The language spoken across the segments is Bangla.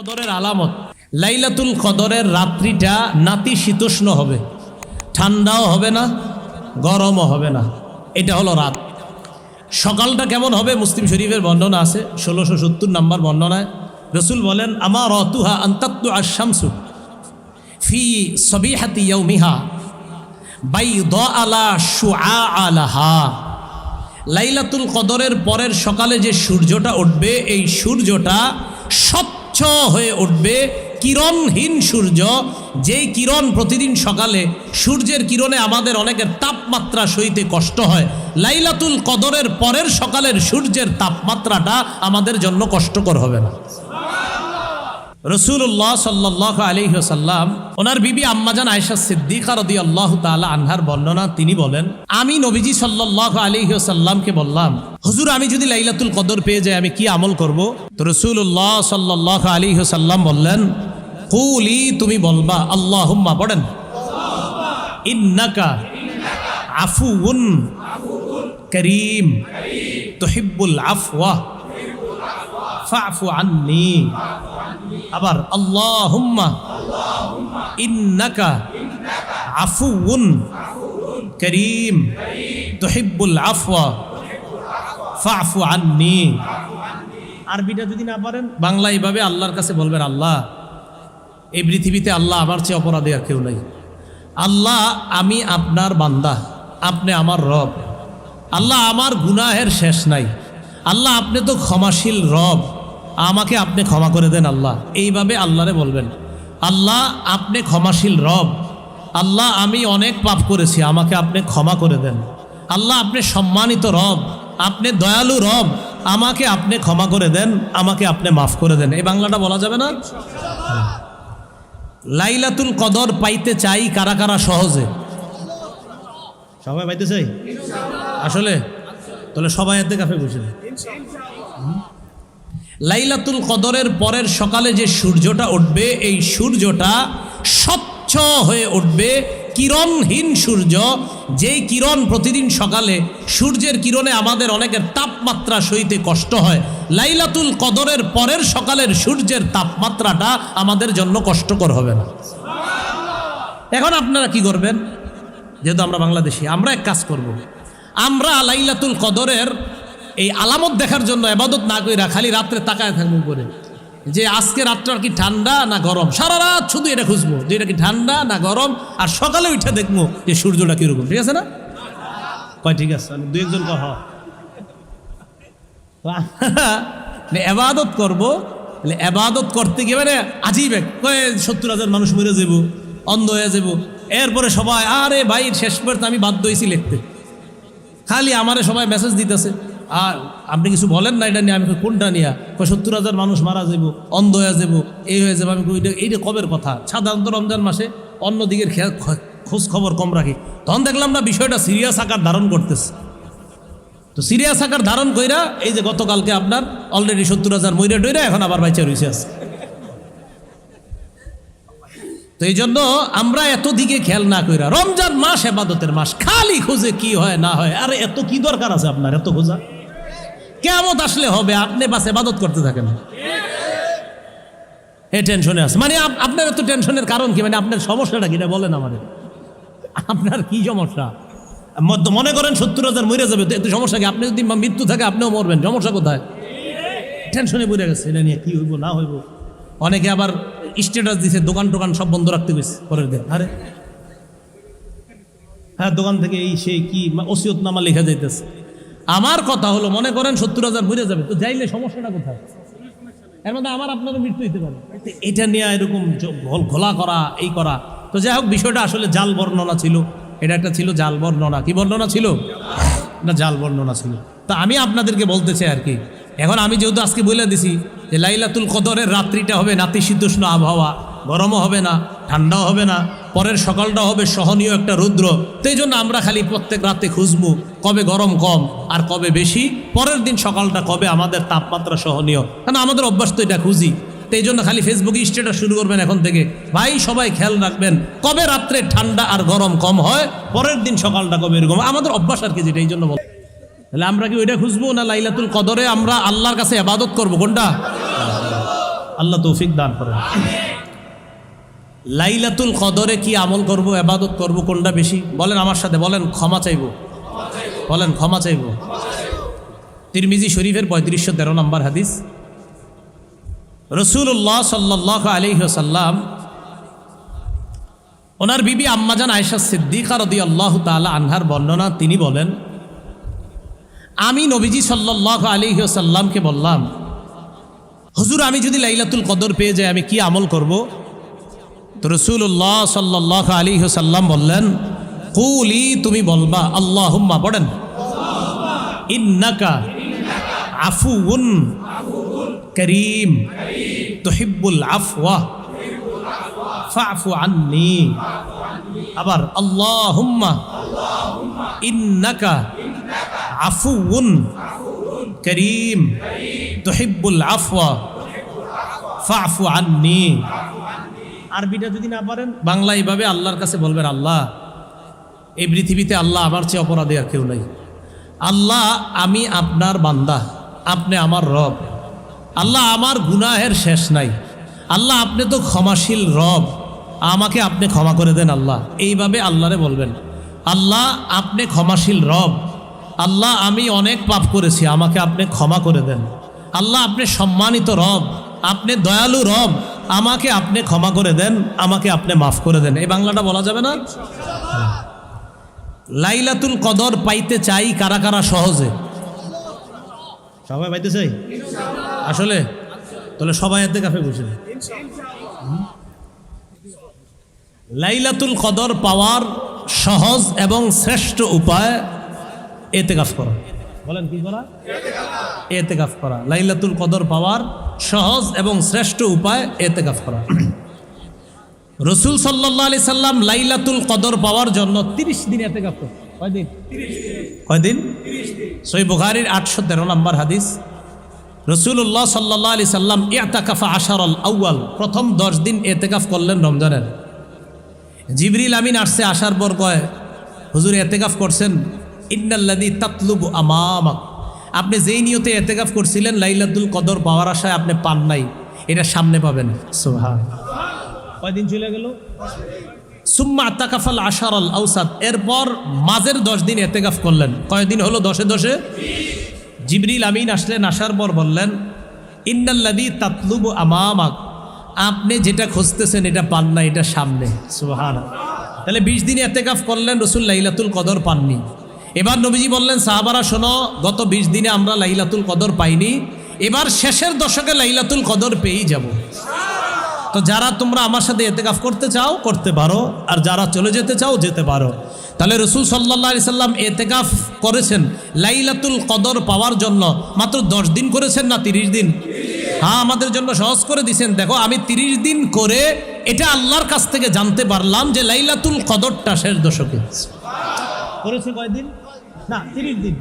কদরের আলামত। লাইলাতুল কদরের রাত্রিটা নাতি শীতোষ্ণ হবে। ঠান্ডাও হবে না, গরমও হবে না। এটা হলো রাত। সকালটা কেমন হবে মুসলিম শরীফের বর্ণনা আছে, ষোলোশো সত্তর নম্বর বর্ণনায়। রসুল বলেন আমার অতুহা আন্তাত্তু আশামসু ফি সবিহাতি ইয়ৌমিহা বাই দ আলা শুআ আলাহা লাইলাতুল কদরের পরের সকালে যে সূর্যটা উঠবে, এই সূর্যটা স্বচ্ছ হয়ে উঠবে। কিরণহীন সূর্য, যেই কিরণ প্রতিদিন সকালে সূর্যের কিরণে আমাদের অনেকের তাপমাত্রা সইতে কষ্ট হয়। লাইলাতুল কদরের পরের সকালের সূর্যের তাপমাত্রাটা আমাদের জন্য কষ্টকর হবে না। রসুল্লাহ সাল্লাহ আলহিহসাল্লাম ওনার বিবি আম্মাজান আয়সা সিদ্দিকা রদি আল্লাহ তালা আনহার বর্ণনা তিনি বলেন, আমি নবীজি সাল্লাহ আলহিহসাল্লামকে বললাম, হুজুর, আমি যদি লাইলাতুল কদর পেয়ে যাই, আমি কি আমল করব? তো রসুল্লাহ সাল্লাহ আলহিহসাল্লাম বললেন, কুলি, তুমি বলবা আল্লাহ হুম্মা পড়েন। ইন্নাকা আফুউন করিম, তুহিব্বুল আফওয়া, ফাফু আন্নি। আবার আল্লাহুম্মা, ইন্নাকা আফুউন করিম, তুহিব্বুল আফওয়া আন্নি। আরবিটা যদি না পারেন, বাংলা এইভাবে আল্লাহর কাছে বলবেন, আল্লাহ, এই পৃথিবীতে আল্লাহ আমার চেয়ে অপরাধী আর কেউ নাই। আল্লাহ আমি আপনার বান্দা, আপনি আমার রব। আল্লাহ আমার গুনাহের শেষ নাই। আল্লাহ আপনি তো ক্ষমাশীল রব। আমাকে আপনি ক্ষমা করে দেন আল্লাহ। এইভাবে আল্লাহরে বলবেন। আল্লাহ আপনি ক্ষমাশীল রব। আল্লাহ আমি অনেক পাপ করেছি আমাকে আপনি ক্ষমা করে দেন। আল্লাহ আপনি সম্মানিত রব। আপনি দয়ালু রব। আমাকে আপনি ক্ষমা করে দেন আমাকে আপনি মাফ করে দেন। এই বাংলাটা বলা যাবে না? লাইলাতুল কদর পাইতে চাই কারা কারা সহজে? সবাই পাইতে চাই আসলে? তাহলে সবাই এতে কাফে বসে লাইলাতুল কদরের পরের সকালে যে সূর্যটা উঠবে, এই সূর্যটা স্বচ্ছ হয়ে উঠবে, কিরণহীন সূর্য। যেই কিরণ প্রতিদিন সকালে, সূর্যের কিরণে আমাদের অনেকের তাপমাত্রা সইতে কষ্ট হয়। লাইলাতুল কদরের পরের সকালের সূর্যের তাপমাত্রাটা আমাদের জন্য কষ্টকর হবে না। এখন আপনারা কি করবেন? যেহেতু আমরা বাংলাদেশি, আমরা এক কাজ করব। আমরা লাইলাতুল কদরের এই আলামত দেখার জন্য এবাদত না কইরা খালি রাত্রে তাকায় থাকব করে যে আজকে রাতটা কি ঠান্ডা না গরম? সারা রাত শুধু এটা খুঁজবো যে এটা কি ঠান্ডা না গরম, আর সকালে উঠে দেখব যে সূর্যটা কীরকম। ঠিক আছে না? কয়, ঠিক আছে দু একজন কহ এবাদত করব এবাদত করতে গিয়ে মানে আজীব কয়ে, সত্তর হাজার মানুষ মরে যাব, অন্ধ হয়ে যাব। এরপরে সবাই, আরে ভাই, শেষ পর্যন্ত আমি বাধ্য হয়েছি লিখতে। খালি আমারে সবাই মেসেজ দিতেছে। আর আপনি কিছু বলেন না, এটা নিয়ে আমি কোনটা নিয়ে? সত্তর হাজার মানুষ মারা যাব অন্ধ হয়ে যাব এই হয়ে যাব, আমি এটা এইটা কবের কথা? সাধারণত রমজান মাসে অন্য দিকের খোঁজ খবর কম রাখি। তখন দেখলাম না বিষয়টা সিরিয়াস আকার ধারণ করতেছে। তো সিরিয়াস আকার ধারণ কইরা এই যে গতকালকে আপনার অলরেডি সত্তর হাজার মইরা ডইরা এখন আবার বাইচা রয়েছে আছে তো এই জন্য আমরা এত দিকে খেয়াল না কইরা, রমজান মাস এবাদতের মাস, খালি খুঁজে কি হয় না হয়, আরে এত কি দরকার আছে আপনার, এত খোঁজা? কেমন আসলে হবে, আপনি বাস এবাদত করতে থাকেন। এই টেনশনে আছে। মানে আপনার এত টেনশনের কারণ কি? মানে আপনার সমস্যাটা কি? এটা বলেন আমাদের আপনার কি সমস্যা? মনে করেন সত্তর হাজার মরে যাবে, তো এত সমস্যা কি? আপনি যদি মৃত্যু থাকে, আপনিও মরবেন। সমস্যা কোথায়? টেনশনে পড়ে গেছে। এটা নিয়ে কি হইব, না হইব? অনেকে আবার স্ট্যাটাস দিছে, দোকান টোকান সব বন্ধ রাখতে গেছে পরের দিন। আরে। হ্যাঁ দোকান থেকে এই সেই কি ওসিয়ত নামা লেখা যাইতেছে। আমার কথা হলো, মনে করেন সত্তর হাজার বুঝে যাবে, তো যাইলে সমস্যাটা কোথায়? এর মধ্যে আমার আপনারও মৃত্যু হইতে পারে। এটা নিয়ে এরকম ঘোলা করা, এই করা। তো যাই হোক, বিষয়টা আসলে জাল বর্ণনা ছিল। এটা একটা ছিল জাল বর্ণনা। কি বর্ণনা ছিল? না, জাল বর্ণনা ছিল। তা আমি আপনাদেরকে বলতে চাই আর কি। এখন আমি যেহেতু আজকে বলে দিছি যে লাইলাতুল কদরের রাত্রিটা হবে নাতিশীতোষ্ণ আবহাওয়া। গরমও হবে না, ঠান্ডাও হবে না, পরের সকালটা হবে সহনীয় একটা রুদ্র। এই জন্য আমরা খালি প্রত্যেক রাতে খুঁজবো কবে গরম কম আর কবে বেশি, পরের দিন সকালটা কবে আমাদের তাপমাত্রা সহনীয়। কারণ আমাদের অভ্যাস তো এটা খুঁজি। এই জন্য খালি ফেসবুকে স্টেটাস শুরু করবেন এখন থেকে। ভাই, সবাই খেয়াল রাখবেন, কবে রাত্রে ঠান্ডা আর গরম কম হয়, পরের দিন সকালটা কবে এরকম? আমাদের অভ্যাস আর কি যেটা, এই জন্য বল। তাহলে আমরা কি ওইটা খুঁজবো না লাইলাতুল কদরে আমরা আল্লাহর কাছে আবাদত করব? কোনটা? আল্লাহ তৌফিক দান করেন। লাইলাতুল কদরে কি আমল করব এবাদত করব, কোনটা বেশি? বলেন আমার সাথে, বলেন, ক্ষমা চাইব। বলেন, ক্ষমা চাইব। তিরমিজি শরীফের পঁয়ত্রিশশো তেরো নম্বর হাদিস। রসুল্লাহ সাল্লাহ আলিহাসাল্লাম ওনার বিবি আম্মাজান আয়েশা সিদ্দিকা রদি আল্লাহ তালা আনহার বর্ণনা, তিনি বলেন, আমি নবীজি সাল্লাহ আলিহাসাল্লামকে বললাম, হুজুর, আমি যদি লাইলাতুল কদর পেয়ে যাই, আমি কি আমল করব? তো রসুল্লাহ সাল্লাহ আলিহাসাল্লাম বললেন, কুলি, তুমি বলবা আল্লাহ হুম্মা পড়েন। ইন্নাকা আফুউন করিম, তুহিব্বুল আফওয়া, ফাফু আন্নি। আবার, আল্লাহুম্মা, ইন্নাকা আফুউন করিম, তুহিব্বুল আফওয়া, ফাফু আন্নি। আরবিটা যদি না পারেন? বাংলা এইভাবে আল্লাহর কাছে বলবেন, আল্লাহ, এই পৃথিবীতে আল্লাহ আমার চেয়ে অপরাধী আর কেউ নাই। আল্লাহ আমি আপনার বান্দা, আপনি আমার রব। আল্লাহ আমার গুনাহের শেষ নাই। আল্লাহ আপনি তো ক্ষমাশীল রব। আমাকে আপনি ক্ষমা করে দেন, আল্লাহ। এইভাবে আল্লাহরে বলবেন, আল্লাহ, আপনি ক্ষমাশীল রব। আল্লাহ, আমি অনেক পাপ করেছি, আমাকে আপনি ক্ষমা করে দেন। আল্লাহ, আপনি সম্মানিত রব। আপনি দয়ালু রব। আমাকে আপনি ক্ষমা করে দেন আমাকে আপনি মাফ করে দেন। এই বাংলাটা বলা যাবে না? লাইলাতুল কদর পাইতে চাই কারা কারা সহজে? সবাই পাইতে চাই? আসলে? তাহলে সবাই এতে কাফে বসে লাইলাতুল কদর পাওয়ার সহজ এবং শ্রেষ্ঠ উপায় এতে কাজ করা। বলেন কি করা? এতে কাজ করা। লাইলাতুল কদর পাওয়ার সহজ এবং শ্রেষ্ঠ উপায় এতে কাফ করা। রসুল সাল্লাহ আলি সাল্লাম লাইলাতুল কদর পাওয়ার জন্য তিরিশ দিন এতে কাপ কয়দিন কয়দিন সই বুখারির আটশো তেরো নম্বর হাদিস। রসুল্লাহ সাল্লাহ আলি সাল্লাম ইয়াতাকাফা আশারল আউয়াল, প্রথম দশ দিন এতেকাফ করলেন রমজানের। জিবরিল আমিন আসছে, আসার পর কয়, হুজুর, এতেকাফ করছেন? ইন্নাল্লাদি তাতলুব আমামাক। আপনি যেই নিয়তে এতেকাফ করছিলেন লাইলাতুল কদর পাওয়ার আশায় আপনি পান নাই। এটা সামনে পাবেন। সোহা কয়দিন চলে গেল? সুম্মা আত্মাকাফাল আশার আল আউসাদ এরপর মাঝের দশ দিন এতেকাফ করলেন। কয়দিন হলো দশে দশে? জিবরিল আমিন আসলেন আসার পর বললেন ইন্নাল্লাদি তাতলুব আমামাক। আপনি যেটা খুঁজতেছেন এটা পান না এটা সামনে। সুহান তাহলে বিশ দিন এতেকাফ করলেন রসুল লাইলাতুল কদর পাননি। এবার নবীজি বললেন, সাহাবারা, শোনো, গত বিশ দিনে আমরা লাইলাতুল কদর পাইনি, এবার শেষের দশকে লাইলাতুল কদর পেয়েই যাব। তো যারা তোমরা আমার সাথে এতেকাফ করতে চাও, করতে পারো, আর যারা চলে যেতে চাও, যেতে পারো। তাহলে রসুল সাল্লাহ আলি সাল্লাম এতেকাফ করেছেন লাইলাতুল কদর পাওয়ার জন্য। মাত্র দশ দিন করেছেন না তিরিশ দিন? হ্যাঁ আমাদের জন্য সহজ করে দিছেন। দেখো, আমি তিরিশ দিন করে এটা আল্লাহর কাছ থেকে জানতে পারলাম যে লাইলাতুল কদরটা শেষ দশকে। করেছে কয়দিন? না, তিরিশ দিন।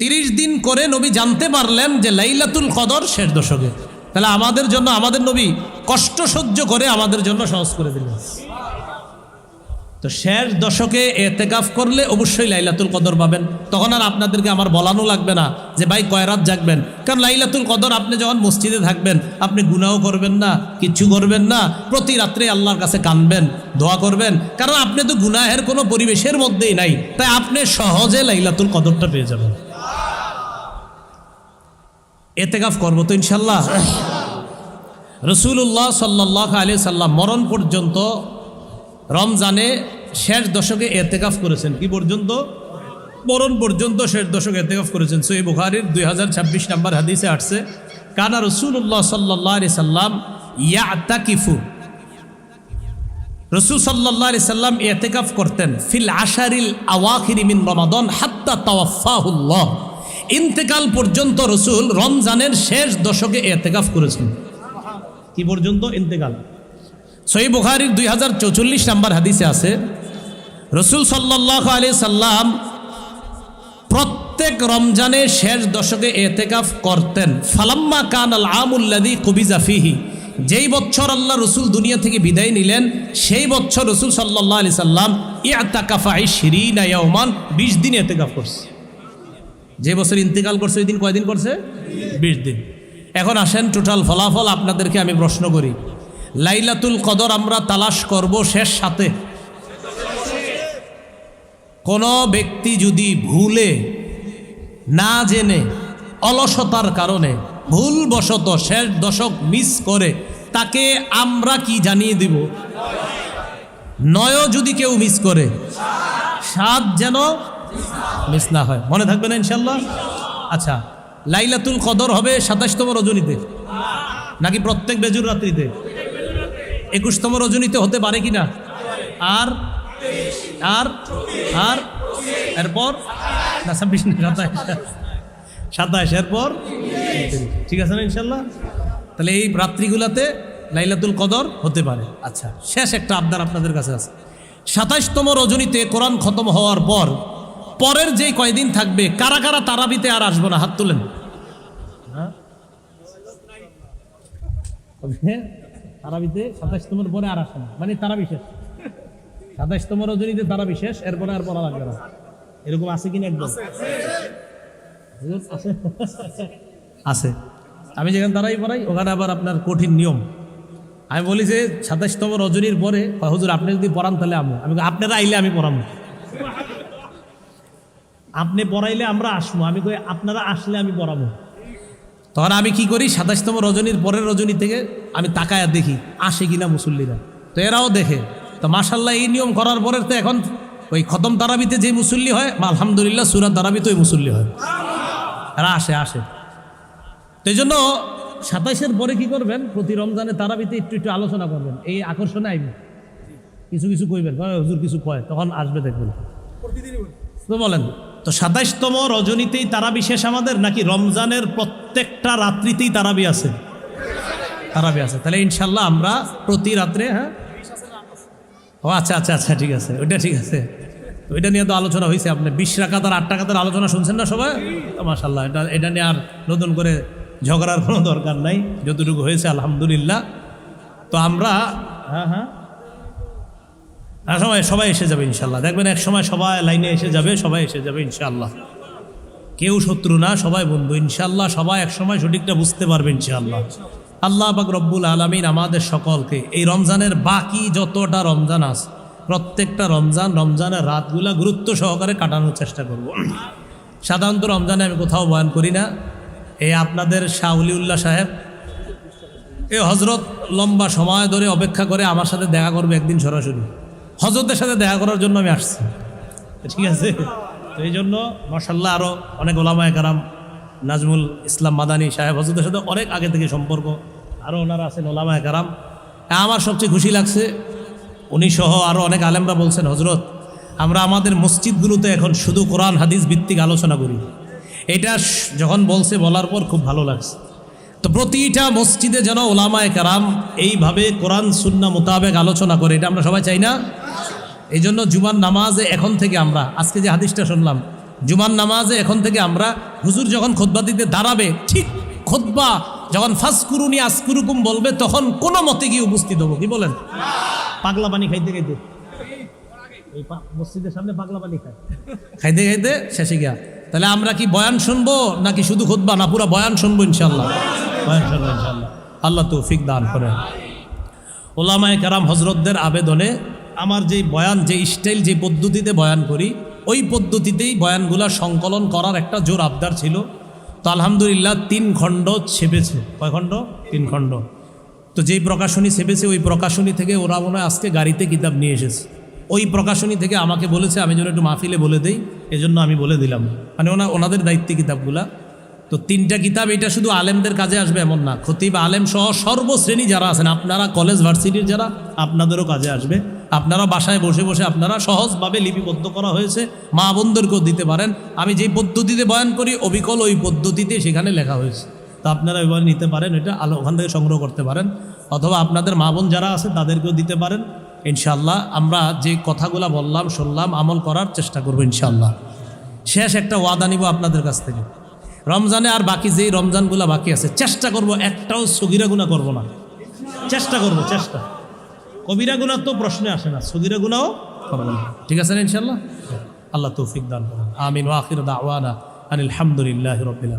তিরিশ দিন করে নবী জানতে পারলেন যে লাইলাতুল কদর শেষ দশকে। তাহলে আমাদের জন্য, আমাদের নবী কষ্ট সহ্য করে আমাদের জন্য সহজ করে দিলেন। তো শেষ দশকে এতেকাফ করলে অবশ্যই লাইলাতুল কদর পাবেন। তখন আর আপনাদেরকে আমার বলানো লাগবে না যে, ভাই, কয় রাত জাগবেন? কারণ লাইলাতুল কদর আপনি যখন মসজিদে থাকবেন, আপনি গুনাও করবেন না, কিচ্ছু করবেন না, প্রতি রাত্রে আল্লাহর কাছে কানবেন, দোয়া করবেন। কারণ আপনি তো গুনাহের কোনো পরিবেশের মধ্যেই নাই, তাই আপনি সহজে লাইলাতুল কদরটা পেয়ে যাবেন। এতেকাফ করব তো ইনশাল্লাহ। রসুল্লাহ সাল্লাহ আলি সাল্লাম মরণ পর্যন্ত রমজানে শেষ দশকে এতেকাফ করেছেন। কি পর্যন্ত? বরণ পর্যন্ত শেষ দশকে এতেকাফ করেছেন। সই বুখারির দুই হাজার ছাব্বিশ নাম্বার হাদিসে আসছে, কানা রসুল্লাহ সাল্লাহ আলি সাল্লাম ইয়াতাকিফু। রসুল সাল্লাহ আলি সাল্লাম এতেকাফ করতেন, ফিল আশারিল আওয়াখিরি মিন রমাদন হাত্তা তাওয়াফাহুল্লাহ ইন্তেকাল পর্যন্ত রসুল রমজানের শেষ দশকে এতেকাফ করেছেন। কি পর্যন্ত? ইন্তেকাল। সই বুখারির দুই হাজার চৌচল্লিশ নাম্বার হাদিসে আছে, রসুল সাল্লাহ আলি সাল্লাম প্রত্যেক রমজানে শেষ দশকে এতেকাফ করতেন। ফালাম্মা কান আল আমুল্লাদি কবিজা ফিহি। যেই বছর আল্লাহ রসুল দুনিয়া থেকে বিদায় নিলেন, সেই বছর রসুল সাল্লাহ আলি সাল্লাম ইয়াতাকাফাই শিরিন আয়ামান বিশ দিন এতেকাফ করছে। যে বছর ইন্তেকাল করছে, ওই দিন কয়দিন করছে? বিশ দিন। এখন আসেন, টোটাল ফলাফল আপনাদেরকে আমি প্রশ্ন করি। লাইলাতুল কদর আমরা তালাশ করব শেষ সাথে। কোনো ব্যক্তি যদি ভুলে, না জেনে, অলসতার কারণে ভুলবশত শেষ দশক মিস করে, তাকে আমরা কি জানিয়ে দিব? নয় যদি কেউ মিস করে, সাত যেন মিস না হয়। মনে থাকবে না ইনশাল্লাহ? আচ্ছা লাইলাতুল কদর হবে সাতাশতম রজনীতে, নাকি প্রত্যেক বেজুর রাত্রিতে? একুশতম রজনীতে হতে পারে কি না? আর? আর? আর? এরপর? না, ছাব্বিশ সাতাশ এরপর? ঠিক আছে না, ইনশাল্লাহ? তাহলে এই রাত্রিগুলাতে লাইলাতুল কদর হতে পারে। আচ্ছা শেষ একটা আবদার আপনাদের কাছে আছে। সাতাশতম রজনীতে কোরআন খতম হওয়ার পর, পরের যেই কয়দিন থাকবে, কারা কারা তারাবিতে আর আসব না? হাত তুলেন। হ্যাঁ? তারাবিতে সাতাশতমের পরে আর আসে না। মানে তারা বিশেষ সাতাশতম রজনীতে তারা বিশেষ এরপরে আর পড়া লাগবে না। এরকম আছে কিনা একদম? আছে আমি যেখানে তারাই পড়াই ওখানে আবার আপনার কঠিন নিয়ম। আমি বলি যে সাতাশতম রজনীর পরে হুজুর আপনি যদি পড়ান তাহলে আমি আমি আপনারা আইলে আমি পড়াবো। আপনি পড়াইলে আমরা আসব আমি কই আপনারা আসলে আমি পড়াবো। তখন আমি কি করি? সাতাশতম রজনীর পরের রজনী থেকে আমি তাকায় দেখি, আসে কিনা মুসল্লিরা। তো এরাও দেখে। তো মাসাল্লাহ এই নিয়ম করার পরে তো এখন ওই খতম তারাবিতে যে মুসল্লি হয় আলহামদুলিল্লাহ সুরাত তারাবিতে ওই মুসল্লি হয়। এরা আসে আসে। তো এই জন্য সাতাইশের পরে কি করবেন? প্রতি রমজানে তারাবিতে একটু একটু আলোচনা করবেন। এই আকর্ষণে আইবে কিছু কিছু কইবেন হুজুর কিছু কয়, তখন আসবে দেখবেন। তো বলেন, তো সাতাইশতম রজনীতেই তারাবি শেষ আমাদের, নাকি রমজানের প্রত্যেকটা রাত্রিতেই তারাবি আছে। তারাবি আছে। তাহলে ইনশাল্লাহ আমরা প্রতি রাত্রে হ্যাঁ? ও আচ্ছা আচ্ছা আচ্ছা ঠিক আছে। ওইটা ঠিক আছে। ওইটা নিয়ে তো আলোচনা হয়েছে আপনি। বিশ রাকাতার, আট টাকাতার আলোচনা শুনছেন না সবাই? মাসাল্লাহ এটা এটা নিয়ে আর নতুন করে ঝগড়ার কোনো দরকার নাই। যতটুকু হয়েছে, আলহামদুলিল্লাহ। তো আমরা হ্যাঁ হ্যাঁ? আর সবাই সবাই এসে যাবে ইনশাল্লাহ দেখবেন এক সময় সবাই লাইনে এসে যাবে, সবাই এসে যাবে ইনশাল্লাহ কেউ শত্রু না, সবাই বন্ধু। ইনশাল্লাহ সবাই এক সময় সঠিকটা বুঝতে পারবে ইনশাল্লাহ আল্লাহ বাক রব্বুল আলমিন আমাদের সকলকে এই রমজানের বাকি যতটা রমজান আছে, প্রত্যেকটা রমজান, রমজানের রাতগুলা গুরুত্ব সহকারে কাটানোর চেষ্টা করব। সাধারণত রমজানে আমি কোথাও বয়ান করি না। এই আপনাদের শাহলিউল্লাহ সাহেব, এ হজরত লম্বা সময় ধরে অপেক্ষা করে আমার সাথে দেখা করবে একদিন সরাসরি। হজরতের সাথে দেখা করার জন্য আমি আসছি। ঠিক আছে? তো এই জন্য মার্শাল্লাহ আরও অনেক ওলামায় কারাম নাজমুল ইসলাম মাদানী সাহেব হজরতের সাথে অনেক আগে থেকে সম্পর্ক আরও ওনারা আছেন ওলামায় কারাম আমার সবচেয়ে খুশি লাগছে, উনি সহ আরও অনেক আলেমরা বলছেন, হজরত, আমরা আমাদের মসজিদগুলোতে এখন শুধু কোরআন, হাদিস ভিত্তিক আলোচনা করি। এটা যখন বলছে, বলার পর খুব ভালো লাগছে। তো প্রতিটা মসজিদে যেন ওলামায় কারাম এইভাবে কোরআন, সুন্না মোতাবেক আলোচনা করে, এটা আমরা সবাই চাই না? এই জন্য জুমার নামাজে এখন থেকে আমরা আজকে যে হাদিসটা শুনলাম জুমার নামাজে এখন থেকে আমরা হুজুর যখন খোদবা দিতে দাঁড়াবে ঠিক খোদবা যখন ফাসকুরুনি আসকুরুকুম বলবে তখন কোনো মতে গিয়ে উপস্থিত হব। কি বলেন? পাগলা পানি খাইতে খাইতে। এই মসজিদের সামনে পাগলা পানি খায়। খাইতে খাইতে শেষে গিয়া। তাহলে আমরা কি বয়ান শুনব নাকি শুধু খুদবা? না পুরো বয়ান শুনব ইনশাল্লাহ বয়ান শুনব ইনশাল্লাহ আল্লাহ তৌফিক দান করে। ওলামায় কারাম হজরতদের আবেদনে আমার যেই বয়ান, যে স্টাইল, যে পদ্ধতিতে বয়ান করি, ওই পদ্ধতিতেই বয়ানগুলা সংকলন করার একটা জোর আবদার ছিল। তো আলহামদুলিল্লাহ তিন খণ্ড ছেপেছে। কয় খণ্ড? তিন খণ্ড। তো যেই প্রকাশনী ছেপেছে, ওই প্রকাশনী থেকে ওরা মনে আজকে গাড়িতে কিতাব নিয়ে এসেছে। ওই প্রকাশনী থেকে আমাকে বলেছে, আমি যেন একটু মাহফিলে বলে দেই, এজন্য আমি বলে দিলাম। মানে ওনা, ওনাদের দায়িত্বে কিতাবগুলা। তো তিনটা কিতাব, এটা শুধু আলেমদের কাজে আসবে এমন না। খতিব আলেম সহ সর্বশ্রেণী যারা আছেন, আপনারা কলেজ ভার্সিটির যারা, আপনাদেরও কাজে আসবে। আপনারা বাসায় বসে বসে আপনারা সহজভাবে লিপিবদ্ধ করা হয়েছে, মা বোনদেরকেও দিতে পারেন। আমি যেই পদ্ধতিতে বয়ান করি, অবিকল ওই পদ্ধতিতে সেখানে লেখা হয়েছে। তো আপনারা এবার নিতে পারেন, এটা আলো ওখান থেকে সংগ্রহ করতে পারেন। অথবা আপনাদের মা বোন যারা আছে, তাদেরকেও দিতে পারেন। ইনশাল্লাহ আমরা যে কথাগুলো বললাম, শুনলাম, আমল করার চেষ্টা করব ইনশাল্লাহ শেষ একটা ওয়াদা নিব আপনাদের কাছ থেকে। রমজানে আর বাকি যেই রমজানগুলো বাকি আছে, চেষ্টা করব একটাও সগিরা গুণা করব না। চেষ্টা করব, চেষ্টা। কবিরা গুণা তো প্রশ্নে আসে না সগিরা গুণাও হবে না। ঠিক আছে না ইনশাল্লাহ আল্লাহ তৌফিক দান করুন। আমিন ওয়াখির দাওয়ানা আনিল হামদুলিল্লাহ রবিল্লা